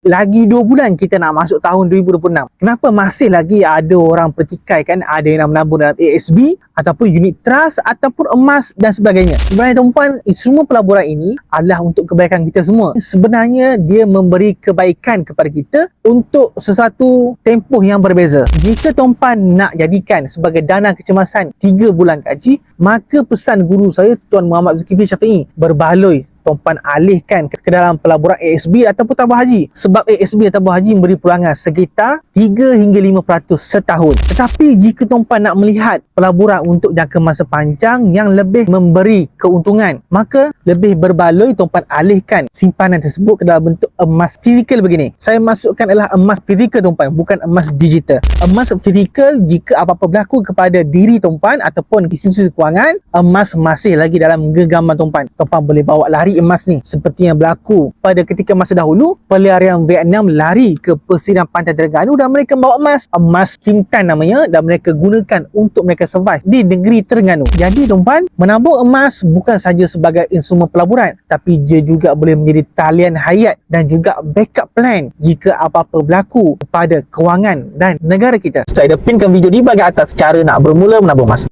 lagi 2 bulan kita nak masuk tahun 2026. Kenapa masih lagi ada orang pertikai kan ada yang nak menabung dalam ASB ataupun unit trust ataupun emas dan sebagainya. Sebenarnya tuan-puan, instrumen pelaburan ini adalah untuk kebaikan kita semua. Sebenarnya dia memberi kebaikan kepada kita untuk sesuatu tempoh yang berbeza. Jika tuan-puan nak jadikan sebagai dana kecemasan 3 bulan gaji, maka pesan guru saya Tuan Muhammad Zulkifli Syafi'i berbaloi tuan-puan alihkan ke, dalam pelaburan ASB ataupun tabung haji. Sebab ASB atau tabung haji memberi pulangan sekitar 3 hingga 5% setahun. Tetapi jika tuan-puan nak melihat pelaburan untuk jangka masa panjang yang lebih memberi keuntungan maka lebih berbaloi tuan-puan alihkan simpanan tersebut ke dalam bentuk emas fizikal begini. Saya masukkan adalah emas fizikal tuan-puan bukan emas digital. Emas fizikal jika apa-apa berlaku kepada diri tuan-puan ataupun institusi kewangan emas masih lagi dalam genggaman tuan-puan tuan-puan boleh bawa lari lari emas ni. Seperti yang berlaku pada ketika masa dahulu pelarian Vietnam lari ke pesisir pantai Terengganu dan mereka bawa emas. Emas Kim Tan namanya dan mereka gunakan untuk mereka survive di negeri Terengganu. Jadi tuan menabung emas bukan saja sebagai instrumen pelaburan tapi dia juga boleh menjadi talian hayat dan juga backup plan jika apa-apa berlaku kepada kewangan dan negara kita. Saya dah pinkan video di bahagian atas cara nak bermula menabung emas